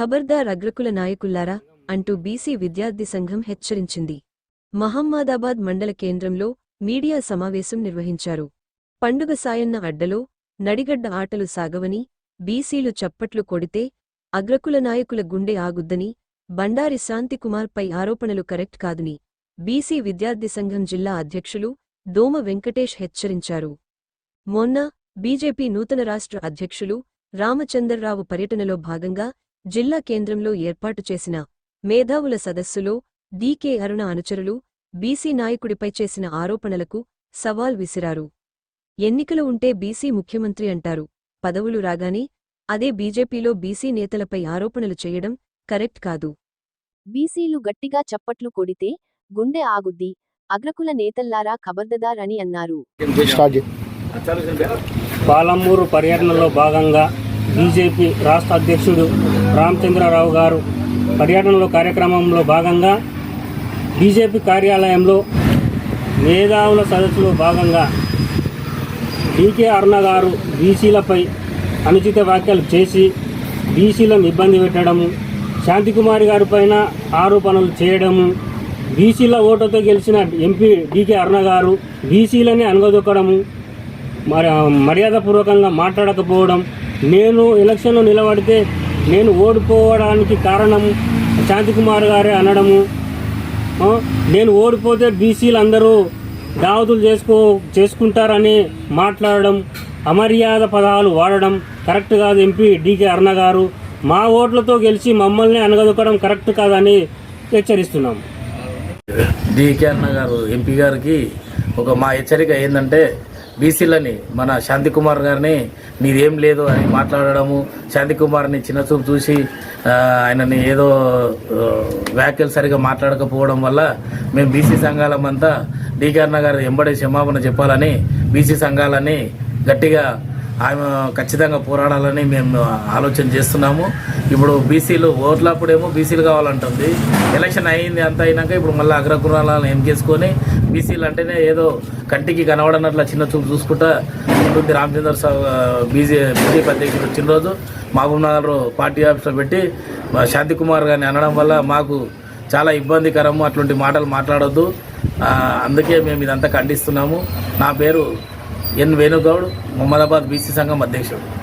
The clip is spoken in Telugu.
ఖబర్దార్ అగ్రకుల నాయకుల్లారా అంటూ బీసీ విద్యార్థి సంఘం హెచ్చరించింది. మహమ్మదాబాద్ మండల కేంద్రంలో మీడియా సమావేశం నిర్వహించారు. పండుగ సాయన్న అడ్డలో నడిగడ్డ ఆటలు సాగవని బీసీలు చప్పట్లు కొడితే అగ్రకుల నాయకుల గుండె ఆగుద్దని బండారి శాంతికుమార్పై ఆరోపణలు కరెక్ట్ కాదని బీసీ విద్యార్థి సంఘం జిల్లా అధ్యక్షులు దోమ వెంకటేష్ హెచ్చరించారు. మొన్న బీజేపీ నూతన రాష్ట్ర అధ్యక్షులు రామచందర్రావు పర్యటనలో భాగంగా జిల్లా కేంద్రంలో ఏర్పాటు చేసిన మేధావుల సదస్సులో డీకే అరుణ అనుచరులు బీసీ నాయకుడిపై చేసిన ఆరోపణలకు సవాల్ విసిరారు. ఎన్నికలు ఉంటే బీసీ ముఖ్యమంత్రి అంటారు. పదవులు రాగానే అదే బీజేపీలో బీసీ నేతలపై ఆరోపణలు చేయడం కరెక్ట్ కాదు. బీసీలు గట్టిగా చప్పట్లు కొడితే గుండె ఆగుద్ది అగ్రకుల నేతల్లారా ఖబర్దదార్ అని అన్నారు. పాలమూరు పర్యటనలో భాగంగా బీజేపీ రాష్ట్ర అధ్యక్షుడు రామచంద్రరావు గారు పర్యటనలో కార్యక్రమంలో భాగంగా బీజేపీ కార్యాలయంలో మేధావుల సదస్సులో భాగంగా డీకే అరుణ గారు బీసీలపై అనుచిత వ్యాఖ్యలు చేసి బీసీలను ఇబ్బంది పెట్టడము శాంతికుమారి గారి పైన ఆరోపణలు చేయడము బీసీల ఓటుతో గెలిచిన ఎంపీ డీకే అరుణ గారు బీసీలని అనగదొక్కడము మరి మర్యాదపూర్వకంగా మాట్లాడకపోవడం నేను ఎలక్షన్లో నిలబడితే నేను ఓడిపోవడానికి కారణం శాంతికుమార్ గారే అనడము. నేను ఓడిపోతే బీసీలు అందరూ దావతులు చేసుకో చేసుకుంటారని మాట్లాడడం అమర్యాద పదాలు వాడడం కరెక్ట్ కాదు ఎంపీ డీకే అరుణ గారు. మా ఓట్లతో గెలిచి మమ్మల్ని అనగదొక్కడం కరెక్ట్ కాదని హెచ్చరిస్తున్నాం. డీకే అన్న గారు ఎంపీ గారికి ఒక మా హెచ్చరిక ఏంటంటే బీసీలని మన శాంతికుమార్ గారిని నీదేం లేదు అని మాట్లాడడము శాంతికుమార్ని చిన్న చూపు చూసి ఆయనని ఏదో వ్యాఖ్యలు సరిగా మాట్లాడకపోవడం వల్ల మేము బీసీ సంఘాలమంతా డీకే అన్న గారు ఎంబడే క్షమాపణ చెప్పాలని బీసీ సంఘాలని గట్టిగా ఆమె ఖచ్చితంగా పోరాడాలని మేము ఆలోచన చేస్తున్నాము. ఇప్పుడు బీసీలు ఓట్లప్పుడేమో బీసీలు కావాలంటుంది. ఎలక్షన్ అయింది అంత అయినాక ఇప్పుడు మళ్ళీ అగ్రకులాలను ఎంకేసుకొని బీసీలు అంటేనే ఏదో కంటికి కనబడనట్ల చిన్న చూపు చూసుకుంటా ఉంటుంది రామచంద్ర బీజే బీజేపీ అధ్యక్షుడు వచ్చిన రోజు మహబూబ్ పార్టీ ఆఫీస్లో పెట్టి మా శాంతికుమార్ గారిని అనడం వల్ల మాకు చాలా ఇబ్బందికరము అటువంటి మాటలు మాట్లాడొద్దు. అందుకే మేము ఇదంతా ఖండిస్తున్నాము. నా పేరు ఎన్ వేణుగౌడ్ మొహమ్మదాబాద్ బీసీ సంఘం అధ్యక్షుడు.